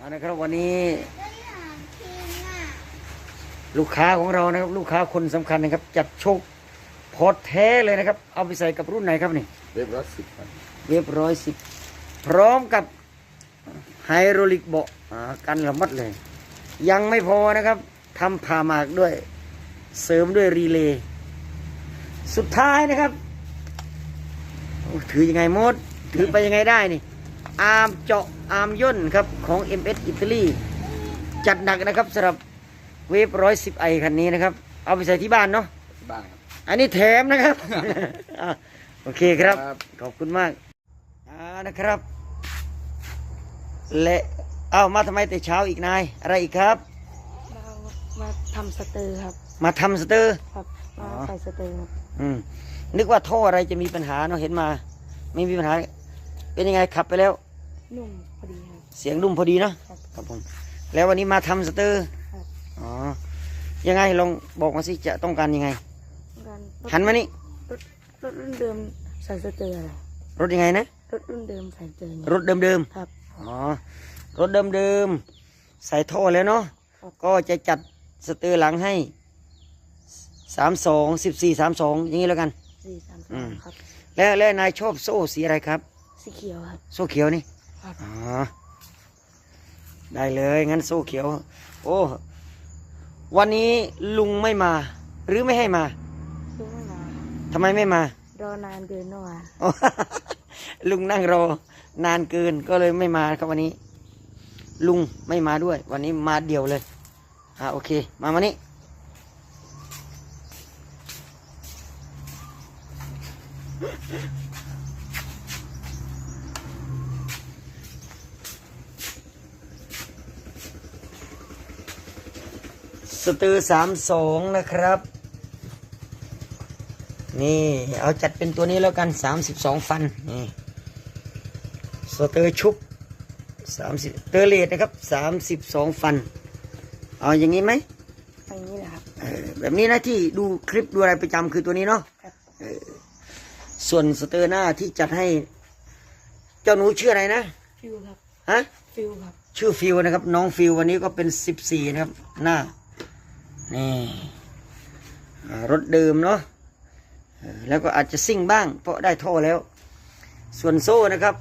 เอานะครับวันนี้ ลูกค้าของเรานะครับ ลูกค้าคนสำคัญนะครับ จัดโชคพอร์ตแท้เลยนะครับ เอาไปใส่กับรุ่นไหนครับนี่เรียบร้อยสิบพันเรียบร้อยสิบพร้อมกับไฮโดรลิกเบาะอ่ากันละมัดเลย ยังไม่พอนะครับทำผ่าหมากด้วย เสริมด้วยรีเลย์สุดท้ายนะครับโอ้ถือยังไงมด ถือไปยังไงได้นี่ อาร์มเจาะอาร์มย่นครับของ MS อิตาลีจัดหนักนะครับสำหรับเวฟร้อยสิบไอคันนี้นะครับ เอาไปใส่ที่บ้านเนาะบ้างครับ อันนี้แถมนะครับ อะโอเคครับ ครับ ขอบคุณมากอ่านะครับ และเอามาทำไมแต่เช้าอีกนาย อะไรอีกครับ เรามาทำสเตอร์ครับ มาทำสเตอร์ ครับอ๋มาอใส่สเตอร์ครับอืมนึกว่าท่ออะไรจะมีปัญหาเนาะเห็นมา ไม่มีปัญหา เป็นยังไงขับไปแล้ว นุ่มพอดีครับ เสียงนุ่มพอดีเนาะครับ ครับผม แล้ววันนี้มาทำสเตอร์ครับ อ๋อ ยังไงลองบอกมาสิจะต้องการยังไงการรถหันมานี่รถรถรุ่นเดิมใส่สเตอร์อะไรรถยังไงนะ รถรุ่นเดิมใส่สเตอร์ไงรถเดิมครับ ๆ อ๋อ รถเดิมๆ ใส่ท่อแล้วเนาะ ครับ ก็จะจัดสเตอร์หลังให้สามสองสิบสี่สามสองอย่างนี้แล้วกัน สี่สามสอืองม ครับ แล้วแล้วนายชอบโซ่สีอะไรครับ สีเขียวครับ โซ่เขียวนี่ครับ อ๋อได้เลยงั้นโซ่เขียว โอ้วันนี้ลุงไม่มา หรือไม่ให้มาลุงไม่มาครับทำไมไม่มารอนานเกินเมื่อวานอ๋อ ลุงนั่งรอนานเกินก็เลยไม่มาครับวันนี้ ลุงไม่มาด้วย วันนี้มาเดี่ยวเลยอ่าโอเค มามานี่ สตือสามสองนะครับ นี่เอาจัดเป็นตัวนี้แล้วกันสามสิบสองฟันนี่สเตอร์ชุบสามสิบเตอร์เลดนะครับสามสิบสองฟัน เอาอย่างนี้ไหมอย่างนี้แหละครับเออแบบนี้นะที่ดูคลิปดูอะไรประจำคือตัวนี้เนาะครับส่วนสเตอร์หน้าที่จัดให้ เจ้าหนูชื่ออะไรนะฟิวครับฮะฟิวครับชื่อฟิวนะครับ น้องฟิววันนี้ก็เป็นสิบสี่นะครับ หน้า นี่อ่ารถเดิมเนาะเออแล้วก็อาจจะซิ่งบ้าง เพราะได้ท่อแล้ว ส่วนโซ่นะครับ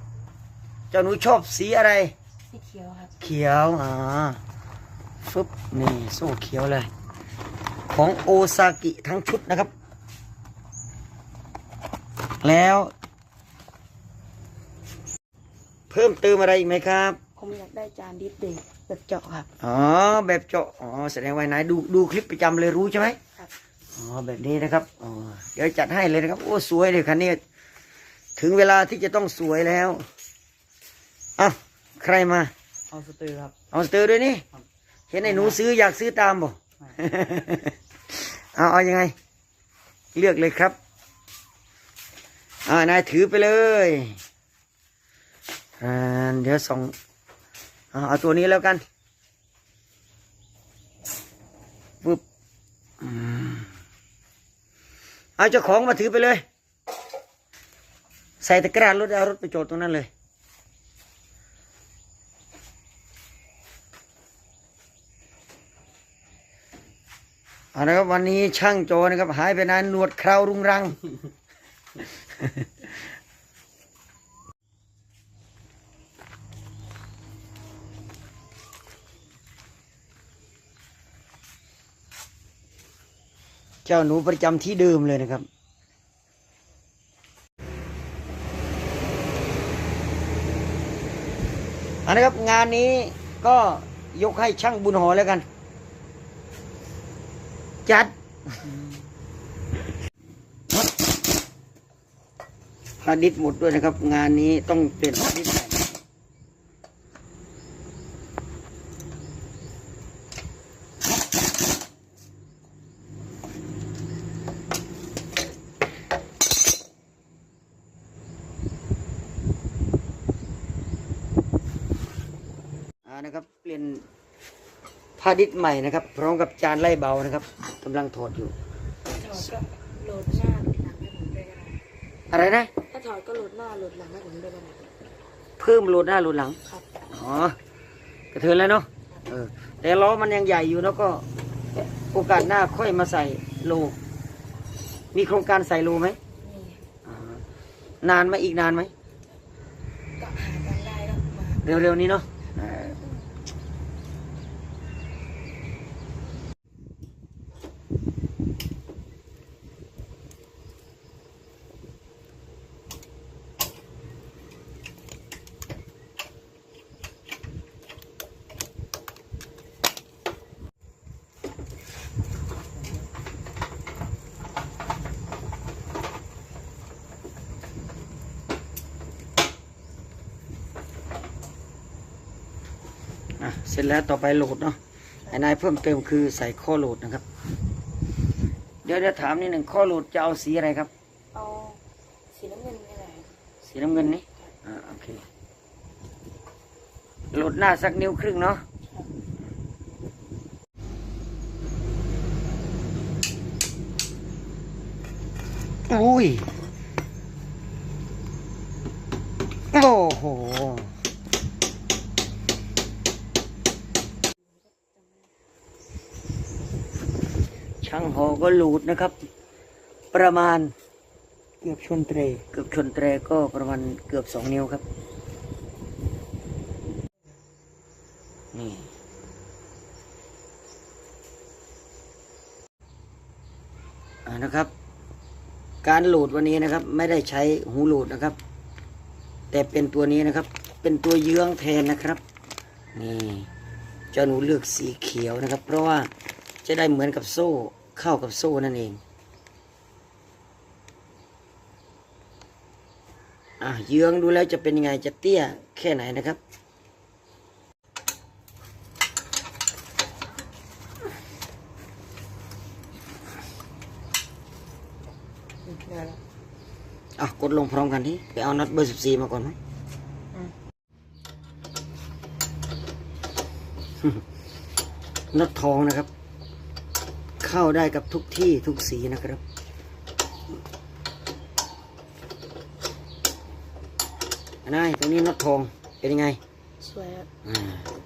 เจ้าหนูชอบสีอะไร สีเขียวครับ เขียวอ่าฟึบนี่โซ่เขียวเลย ของโอซากิทั้งชุดนะครับ แล้ว เพิ่มเติมอะไรอีกไหมครับ ผมอยากได้จานดิฟเดย์แบบเจาะครับ อ๋อ แบบเจาะ อ๋อ แสดงว่าไหนดูดูคลิปประจำเลยรู้ใช่ไหมครับ อ๋อ แบบนี้นะครับ อ๋อ เดี๋ยวจัดให้เลยนะครับ โอ้ สวยเลยคันนี้ ถึงเวลาที่จะต้องสวยแล้วอะใครมา เอาสเตอร์ครับ เอาสเตอร์ด้วยนี่เห็นไอ้หนูซื้ออยากซื้อตามบ่เอาเอายังไง เลือกเลยครับอ่านายถือไปเลยอ่าเดี๋ยวส่ง เอาตัวนี้แล้วกันปึ๊บอืมเอาเจ้าของมาถือไปเลย ใส่ตะกร้ารถเอารถไปโจดตรงนั้นเลย เอาละครับวันนี้ช่างโจนะครับ หายไปนานหนวดคราวรุงรัง เจ้าหนูประจำที่เดิมเลยนะครับ อันนะครับงานนี้ก็ยกให้ช่างบุญหอแล้วกัน จัด ฮาร์ดดิสก์หมดด้วยนะครับ งานนี้ต้องเปลี่ยนฮาร์ดดิสก์ใหม่อ่านะครับ เปลี่ยนฮาร์ดดิสก์ใหม่นะครับ พร้อมกับจานไล่เบานะครับกำลังถอดอยู่ ถอดก็โหลดหน้าโหลดหลังให้ผมด้วยก็ได้อะไรนะ ถ้าถอดก็โหลดหน้าโหลดหลังให้ผมด้วยก็ได้เพิ่มโหลดหน้าโหลดหลัง ครับ อ๋อกระเทือนแล้วเนาะเออแต่ล้อมันยังใหญ่อยู่แล้วก็โอกาสหน้าค่อยมาใส่โล มีโครงการใส่โลไหมนี่อ่านานไหมอีกนานไหมก็หากันได้แล้วมา เร็วๆนี้เนาะเอออะเสร็จแล้วต่อไปโหลดเนาะไอ้นายเพิ่มเติมคือใส่ข้อโหลดนะครับ เดี๋ยวจะถามนิดหนึ่งข้อโหลดจะเอาสีอะไรครับ เอาสีน้ำเงินนี่แหละสีน้ำเงินนี่อ่าโอเคโหลดหน้าสักนิ้วครึ่งเนาะอุ้ย โอ้โห ช่างหอก็หลูดนะครับ ประมาณเกือบชนเตรเกือบชนเตรก็ประมาณเกือบสองนิ้วครับ นี่อ่านะครับ การหลดวันนี้นะครับ ไม่ได้ใช้หูหลดนะครับ แต่เป็นตัวนี้นะครับ เป็นตัวเยื้องแทนนะครับนี่เจ้าหนูเลือกสีเขียวนะครับ เพราะว่าจะได้เหมือนกับโซ่ เข้ากับโซ่นั่นเองอะเยื้องดูแล้วจะเป็นยังไงจะเตี้ยแค่ไหนนะครับเดี๋ยวอะกดลงพร้อมกันที่ไปเอาน็อตเบอร์สิบสี่มาก่อนไหมน็อตทองนะครับ เข้าได้กับทุกที่ทุกสีนะครับ นายตรงนี้น็อตทอง เป็นยังไง สวยครับอ่า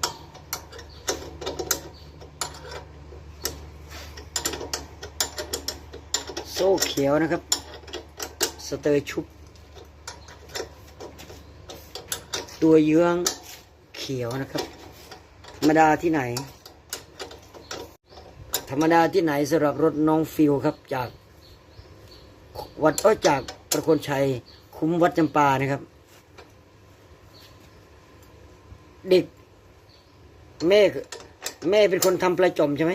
โซ่เขียวนะครับ สเตอร์ชุบ ตัวเยื้องเขียวนะครับ ธรรมดาที่ไหน ธรรมดาที่ไหนสำหรับรถน้องฟิวครับ จาก วัดเอ้อจากประโคนชัย คุ้มวัดจำปานะครับ เด็ก แม่แม่เป็นคนทำปลาจอมใช่ไหม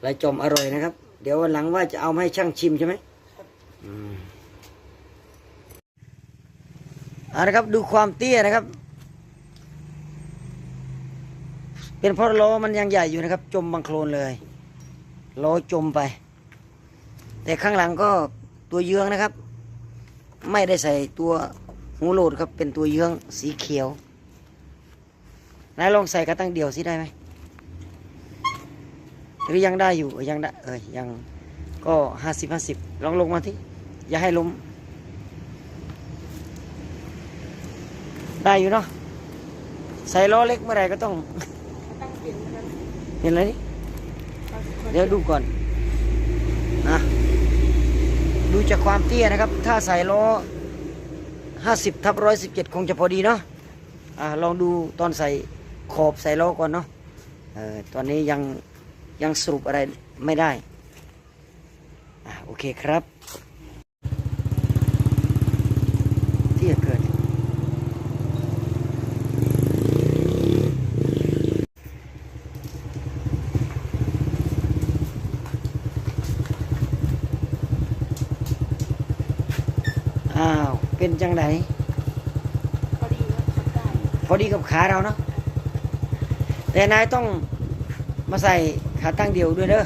ปลาจอมอร่อยนะครับ เดี๋ยววันหลังว่าจะเอามาให้ช่างชิมใช่ไหมอืมเอาละครับดูความเตี้ยนะครับ เป็นเพราะล้อมันยังใหญ่อยู่นะครับ จมบังโคลนเลย ล้อจมไป แต่ข้างหลังก็ตัวเยื้องนะครับ ไม่ได้ใส่ตัวหูโหลดครับเป็นตัวเยื้องสีเขียวนายลองใส่กระตั้งเดียวสิได้ไหมหรือยังได้อยู่ยังได้เออยังก็ห้าสิบห้าสิบลองลงมาที่อย่าให้ล้มได้อยู่เนาะใส่ล้อเล็กเมื่อไหร่ก็ต้องเปลี่ยนนะครับเห็นอะไรนี่ เดี๋ยวดูก่อนนะดูจากความเตี้ยนะครับ ถ้าใส่ล้อห้าสิบทับร้อยสิบเจ็ดคงจะพอดีเนาะอะลองดูตอนใส่ขอบใส่ล้อก่อนเนาะเออตอนนี้ยังยังสรุปอะไรไม่ได้อ่าโอเคครับ เตี้ยเกิน อ้าว เป็นจังไดพอดีครับทำได้พอดีกับขาเราเนาะแต่นายต้องมาใส่ขาตั้งเดียวด้วยเด้อ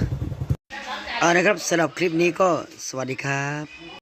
เอานะครับสำหรับคลิปนี้ก็สวัสดีครับ